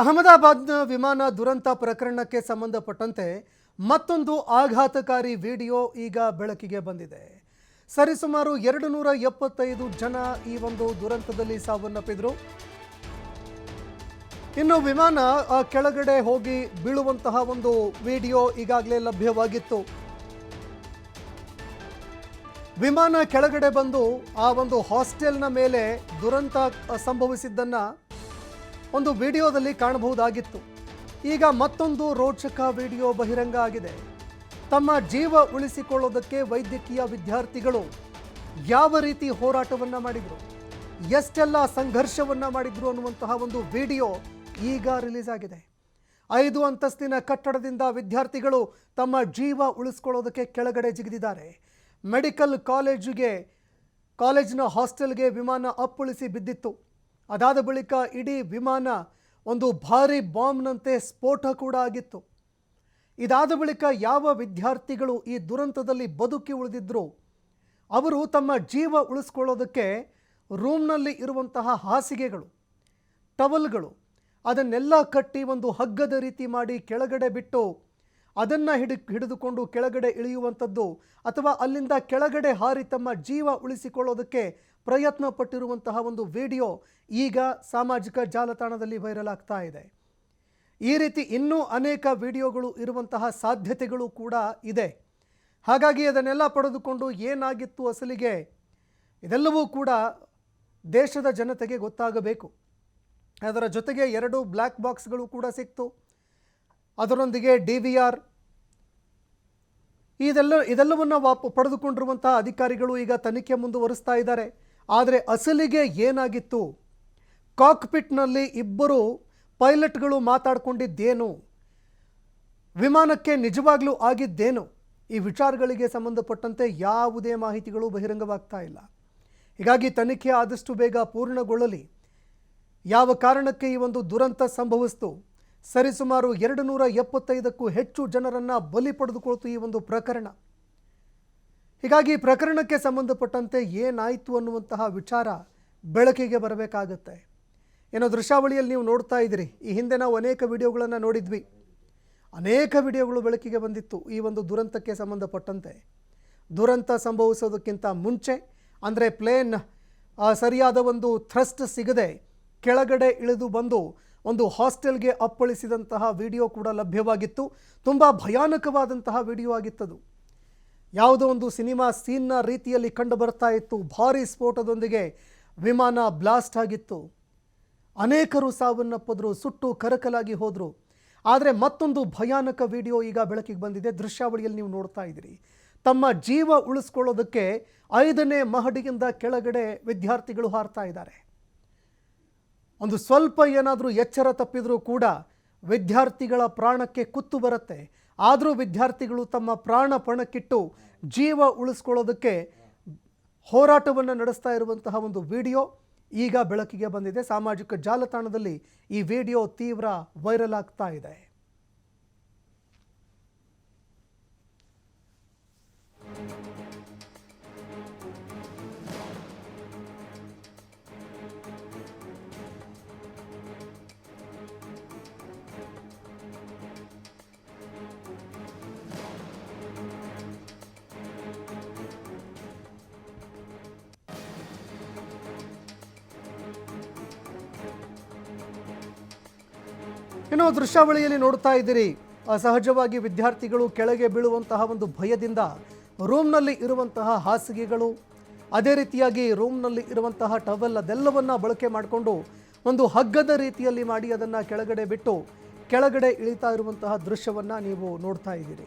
ಅಹಮದಾಬಾದ್ನ ವಿಮಾನ ದುರಂತ ಪ್ರಕರಣಕ್ಕೆ ಸಂಬಂಧಪಟ್ಟಂತೆ ಮತ್ತೊಂದು ಆಘಾತಕಾರಿ ವಿಡಿಯೋ ಈಗ ಬೆಳಕಿಗೆ ಬಂದಿದೆ. ಸರಿಸುಮಾರು ಎರಡು ನೂರ ಎಪ್ಪತ್ತೈದು ಜನ ಈ ಒಂದು ದುರಂತದಲ್ಲಿ ಸಾವನ್ನಪ್ಪಿದ್ರು. ಇನ್ನು ವಿಮಾನ ಕೆಳಗಡೆ ಹೋಗಿ ಬೀಳುವಂತಹ ಒಂದು ವಿಡಿಯೋ ಈಗಾಗಲೇ ಲಭ್ಯವಾಗಿತ್ತು. ವಿಮಾನ ಕೆಳಗಡೆ ಬಂದು ಆ ಒಂದು ಹಾಸ್ಟೆಲ್ನ ಮೇಲೆ ದುರಂತ ಸಂಭವಿಸಿದ್ದನ್ನ ಒಂದು ವಿಡಿಯೋದಲ್ಲಿ ಕಾಣಬಹುದಾಗಿತ್ತು. ಈಗ ಮತ್ತೊಂದು ರೋಚಕ ವಿಡಿಯೋ ಬಹಿರಂಗ ಆಗಿದೆ. ತಮ್ಮ ಜೀವ ಉಳಿಸಿಕೊಳ್ಳೋದಕ್ಕೆ ವೈದ್ಯಕೀಯ ವಿದ್ಯಾರ್ಥಿಗಳು ಯಾವ ರೀತಿ ಹೋರಾಟವನ್ನು ಮಾಡಿದರು, ಎಷ್ಟೆಲ್ಲ ಸಂಘರ್ಷವನ್ನು ಮಾಡಿದರು ಅನ್ನುವಂತಹ ಒಂದು ವಿಡಿಯೋ ಈಗ ರಿಲೀಸ್ ಆಗಿದೆ. ಐದು ಅಂತಸ್ತಿನ ಕಟ್ಟಡದಿಂದ ವಿದ್ಯಾರ್ಥಿಗಳು ತಮ್ಮ ಜೀವ ಉಳಿಸ್ಕೊಳ್ಳೋದಕ್ಕೆ ಕೆಳಗಡೆ ಜಿಗಿದಿದ್ದಾರೆ. ಮೆಡಿಕಲ್ ಕಾಲೇಜಿಗೆ, ಕಾಲೇಜಿನ ಹಾಸ್ಟೆಲ್ಗೆ ವಿಮಾನ ಅಪ್ಪುಳಿಸಿ ಬಿದ್ದಿತ್ತು. ಅದಾದ ಬಳಿಕ ಇಡೀ ವಿಮಾನ ಒಂದು ಭಾರಿ ಬಾಂಬ್ನಂತೆ ಸ್ಫೋಟ ಕೂಡ ಆಗಿತ್ತು. ಇದಾದ ಬಳಿಕ ಯಾವ ವಿದ್ಯಾರ್ಥಿಗಳು ಈ ದುರಂತದಲ್ಲಿ ಬದುಕಿ ಉಳಿದಿದ್ದರು ಅವರು ತಮ್ಮ ಜೀವ ಉಳಿಸ್ಕೊಳ್ಳೋದಕ್ಕೆ ರೂಮ್ನಲ್ಲಿ ಇರುವಂತಹ ಹಾಸಿಗೆಗಳು, ಟವಲ್ಗಳು, ಅದನ್ನೆಲ್ಲ ಕಟ್ಟಿ ಒಂದು ಹಗ್ಗದ ರೀತಿ ಮಾಡಿ ಕೆಳಗಡೆ ಬಿಟ್ಟು ಅದನ್ನು ಹಿಡಿ, ಹಿಡಿದುಕೊಂಡು ಕೆಳಗಡೆ ಇಳಿಯುವಂಥದ್ದು ಅಥವಾ ಅಲ್ಲಿಂದ ಕೆಳಗಡೆ ಹಾರಿ ತಮ್ಮ ಜೀವ ಉಳಿಸಿಕೊಳ್ಳೋದಕ್ಕೆ ಪ್ರಯತ್ನ ಪಟ್ಟಿರುವಂತಹ ಒಂದು ವಿಡಿಯೋ ಈಗ ಸಾಮಾಜಿಕ ಜಾಲತಾಣದಲ್ಲಿ ವೈರಲ್ ಆಗ್ತಾ ಇದೆ. ಈ ರೀತಿ ಇನ್ನೂ ಅನೇಕ ವಿಡಿಯೋಗಳು ಇರುವಂತಹ ಸಾಧ್ಯತೆಗಳು ಕೂಡ ಇದೆ. ಹಾಗಾಗಿ ಅದನ್ನೆಲ್ಲ ಪಡೆದುಕೊಂಡು ಏನಾಗಿತ್ತು ಅಸಲಿಗೆ? ಇದೆಲ್ಲವೂ ಕೂಡ ದೇಶದ ಜನತೆಗೆ ಗೊತ್ತಾಗಬೇಕು. ಅದರ ಜೊತೆಗೆ ಎರಡು ಬ್ಲ್ಯಾಕ್ ಬಾಕ್ಸ್ಗಳು ಕೂಡ ಸಿಕ್ತು. ಅದರೊಂದಿಗೆ ಡಿ ವಿ ಆರ್. ಇದೆಲ್ಲ ಇದೆಲ್ಲವನ್ನು ವಾಪ ಪಡೆದುಕೊಂಡಿರುವಂತಹ ಅಧಿಕಾರಿಗಳು ಈಗ ತನಿಖೆ ಮುಂದುವರಿಸ್ತಾ ಇದ್ದಾರೆ. ಆದರೆ ಅಸಲಿಗೆ ಏನಾಗಿತ್ತು? ಕಾಕ್ಪಿಟ್ನಲ್ಲಿ ಇಬ್ಬರು ಪೈಲಟ್ಗಳು ಮಾತಾಡ್ಕೊಂಡಿದ್ದೇನು? ವಿಮಾನಕ್ಕೆ ನಿಜವಾಗ್ಲೂ ಆಗಿದ್ದೇನು? ಈ ವಿಚಾರಗಳಿಗೆ ಸಂಬಂಧಪಟ್ಟಂತೆ ಯಾವುದೇ ಮಾಹಿತಿಗಳು ಬಹಿರಂಗವಾಗ್ತಾ ಇಲ್ಲ. ಹೀಗಾಗಿ ತನಿಖೆ ಆದಷ್ಟು ಬೇಗ ಪೂರ್ಣಗೊಳ್ಳಲಿ. ಯಾವ ಕಾರಣಕ್ಕೆ ಈ ಒಂದು ದುರಂತ ಸಂಭವಿಸ್ತು? ಸರಿಸುಮಾರು ಎರಡು ನೂರ ಎಪ್ಪತ್ತೈದಕ್ಕೂ ಹೆಚ್ಚು ಜನರನ್ನು ಬಲಿ ಪಡೆದುಕೊಳ್ತು ಈ ಒಂದು ಪ್ರಕರಣ. ಹೀಗಾಗಿ ಪ್ರಕರಣಕ್ಕೆ ಸಂಬಂಧಪಟ್ಟಂತೆ ಏನಾಯಿತು ಅನ್ನುವಂತಹ ವಿಚಾರ ಬೆಳಕಿಗೆ ಬರಬೇಕಾಗತ್ತೆ. ಏನೋ ದೃಶ್ಯಾವಳಿಯಲ್ಲಿ ನೀವು ನೋಡ್ತಾ ಇದ್ದೀರಿ. ಈ ಹಿಂದೆ ನಾವು ಅನೇಕ ವಿಡಿಯೋಗಳನ್ನು ನೋಡಿದ್ವಿ. ಅನೇಕ ವಿಡಿಯೋಗಳು ಬೆಳಕಿಗೆ ಬಂದಿತ್ತು. ಈ ಒಂದು ದುರಂತಕ್ಕೆ ಸಂಬಂಧಪಟ್ಟಂತೆ. ದುರಂತ ಸಂಭವಿಸೋದಕ್ಕಿಂತ ಮುಂಚೆ, ಅಂದರೆ ಪ್ಲೇನ್ ಸರಿಯಾದ ಒಂದು ಥ್ರಸ್ಟ್ ಸಿಗದೆ ಕೆಳಗಡೆ ಇಳಿದು ಬಂದು ಒಂದು ಹಾಸ್ಟೆಲ್ಗೆ ಅಪ್ಪಳಿಸಿದಂತಹ ವಿಡಿಯೋ ಕೂಡ ಲಭ್ಯವಾಗಿತ್ತು. ತುಂಬ ಭಯಾನಕವಾದಂತಹ ವಿಡಿಯೋ ಆಗಿತ್ತದು. ಯಾವುದೋ ಒಂದು ಸಿನಿಮಾ ಸೀನ್ನ ರೀತಿಯಲ್ಲಿ ಕಂಡು ಬರ್ತಾ ಇತ್ತು. ಭಾರೀ ಸ್ಫೋಟದೊಂದಿಗೆ ವಿಮಾನ ಬ್ಲಾಸ್ಟ್ ಆಗಿತ್ತು. ಅನೇಕರು ಸಾವನ್ನಪ್ಪಿದ್ರು, ಸುಟ್ಟು ಕರಕಲಾಗಿ ಹೋದರು. ಆದರೆ ಮತ್ತೊಂದು ಭಯಾನಕ ವಿಡಿಯೋ ಈಗ ಬೆಳಕಿಗೆ ಬಂದಿದೆ. ದೃಶ್ಯಾವಳಿಯಲ್ಲಿ ನೀವು ನೋಡ್ತಾ ಇದ್ದೀರಿ. ತಮ್ಮ ಜೀವ ಉಳಿಸ್ಕೊಳ್ಳೋದಕ್ಕೆ ಐದನೇ ಮಹಡಿಯಿಂದ ಕೆಳಗಡೆ ವಿದ್ಯಾರ್ಥಿಗಳು ಹಾರ್ತಾ ಇದ್ದಾರೆ. ಒಂದು ಸ್ವಲ್ಪ ಏನಾದರೂ ಎಚ್ಚರ ತಪ್ಪಿದರೂ ಕೂಡ ವಿದ್ಯಾರ್ಥಿಗಳ ಪ್ರಾಣಕ್ಕೆ ಕುತ್ತು ಬರುತ್ತೆ. ಆದರೂ ವಿದ್ಯಾರ್ಥಿಗಳು ತಮ್ಮ ಪ್ರಾಣ ಪಣಕ್ಕಿಟ್ಟು ಜೀವ ಉಳಿಸ್ಕೊಳ್ಳೋದಕ್ಕೆ ಹೋರಾಟವನ್ನು ನಡೆಸ್ತಾ ಇರುವಂತಹ ಒಂದು ವಿಡಿಯೋ ಈಗ ಬೆಳಕಿಗೆ ಬಂದಿದೆ. ಸಾಮಾಜಿಕ ಜಾಲತಾಣದಲ್ಲಿ ಈ ವಿಡಿಯೋ ತೀವ್ರ ವೈರಲ್ ಆಗ್ತಾ ಇದೆ. ಇನ್ನು ದೃಶ್ಯಾವಳಿಯಲ್ಲಿ ನೋಡ್ತಾ ಇದ್ದೀರಿ. ಸಹಜವಾಗಿ ವಿದ್ಯಾರ್ಥಿಗಳು ಕೆಳಗೆ ಬೀಳುವಂತಹ ಒಂದು ಭಯದಿಂದ ರೂಮ್ನಲ್ಲಿ ಇರುವಂತಹ ಹಾಸಿಗೆಗಳು, ಅದೇ ರೀತಿಯಾಗಿ ರೂಮ್ನಲ್ಲಿ ಇರುವಂತಹ ಟವೆಲ್ ಅದೆಲ್ಲವನ್ನ ಬಳಕೆ ಮಾಡಿಕೊಂಡು ಒಂದು ಹಗ್ಗದ ರೀತಿಯಲ್ಲಿ ಮಾಡಿ ಅದನ್ನು ಕೆಳಗಡೆ ಬಿಟ್ಟು ಕೆಳಗಡೆ ಇಳಿತಾ ಇರುವಂತಹ ದೃಶ್ಯವನ್ನು ನೀವು ನೋಡ್ತಾ ಇದ್ದೀರಿ.